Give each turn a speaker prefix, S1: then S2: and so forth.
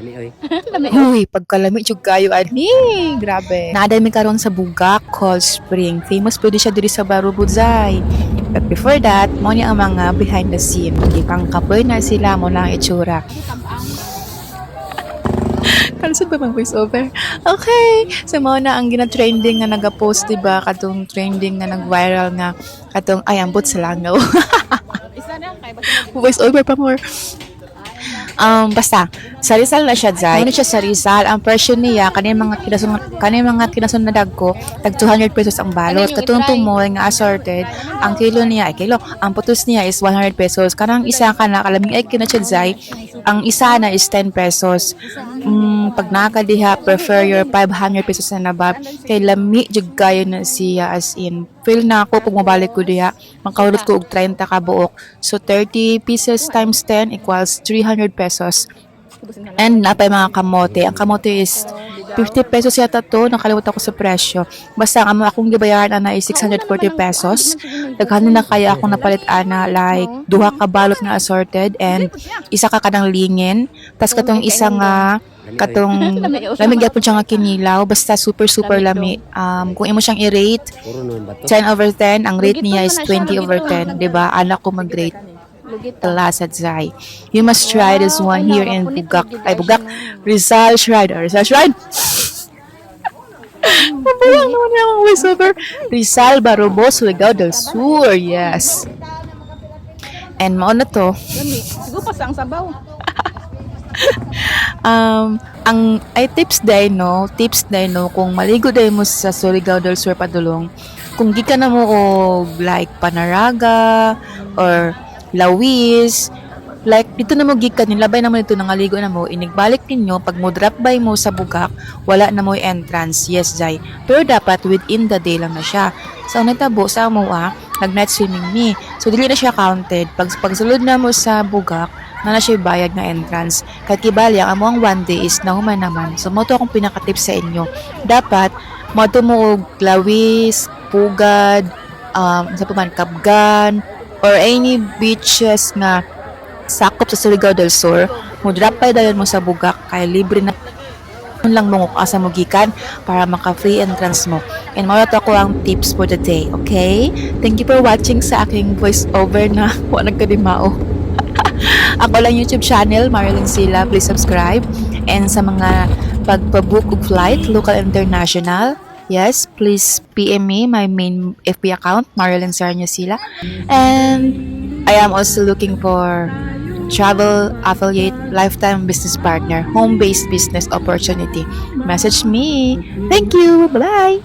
S1: Lami oy.
S2: Uy, pagkalami jud kayo ani, grabe. Naadami karon sa Bugak Cold Spring. Famous pwede siya diri sa Barubuzay. But before that, mo ni ang mga behind the scene. Di pang kapoy na sila mo lang itsura. Kansad ba mang voice over? Okay. So, mo na ang gina-trending nga naga-post, diba? Katong trending nga nag-viral nga. Katong, ay, ambot sa langaw. Voice over pa more. Um, basta, sa Rizal na siya, Zay. Ano siya sa Rizal? Ang presyo niya, kanina mga kinasun, kanina mga kinasun na dagko, tag 200 pesos ang balot. Katong tumoy nga assorted, ang kilo niya, ay kilo, ang putos niya is 100 pesos. Kanang isa ka na, kalaming ay kinachad, Zay, ang isa na is 10 pesos. Mm, pag nakadiha, prefer your 500 pesos na nabab. Kay lami, jud kayo na siya as in. Feel na ako pag mabalik ko diha, makahulot ko og 30 ka buok. So 30 pieces times 10 equals 300 pesos. And napay mga kamote. Ang kamote is 50 pesos yata to. Nakalimutan ko sa presyo. Basta ang akong gibayaran ana is 640 pesos. Daghan na kaya akong napalit ana like duha ka balot na assorted and isa ka kanang lingin. Tas katong isa nga katong lamig gyapon siya nga kinilaw basta super super lami um kung imo siyang i-rate
S1: Puro naman bato.
S2: 10 over 10 ang rate niya is 20 over 10 di ba anak ko mag-rate Talasad Zai. You must try this one here in Bugak. Ay, Bugak. Rizal Shrine. Or Rizal Shrine. Mabayang naman yung voiceover. Rizal Barobos, Surigao del Sur. Yes. And mao na to.
S3: Lami. Siguro pa sa ang sabaw.
S2: Um, ang ay tips day no, tips day no kung maligo day mo sa Surigao del Sur padulong. Kung gikan na mo og like Panaraga or Lawis, like dito na mo gikan nilabay na mo dito nangaligo na mo inigbalik ninyo pag mo drop by mo sa bugak wala na mo entrance. Yes jay pero dapat within the day lang na siya. Sa so, natabo sa mo ah nag night swimming ni so dili na siya counted. Pag pagsulod na mo sa bugak na na siya bayad nga entrance kahit kibali ang among one day is nahuman naman so mo to akong pinaka-tip sa inyo dapat mo to mo og lawis pugad um sa paman kabgan or any beaches nga sakop sa Surigao del Sur, mo by dayon mo sa Bugak kay libre na Yun lang mo asa mo gikan para maka-free entrance mo. And mao to ako ang tips for the day, okay? Thank you for watching sa aking voice over na wa nagkadimao. Ako lang YouTube channel, Marilyn Sila. Please subscribe. And sa mga pagpabook og flight, local international, yes, please PM me, my main FB account, Marilyn Sarnia Sila. And I am also looking for travel affiliate lifetime business partner home-based business opportunity message me thank you bye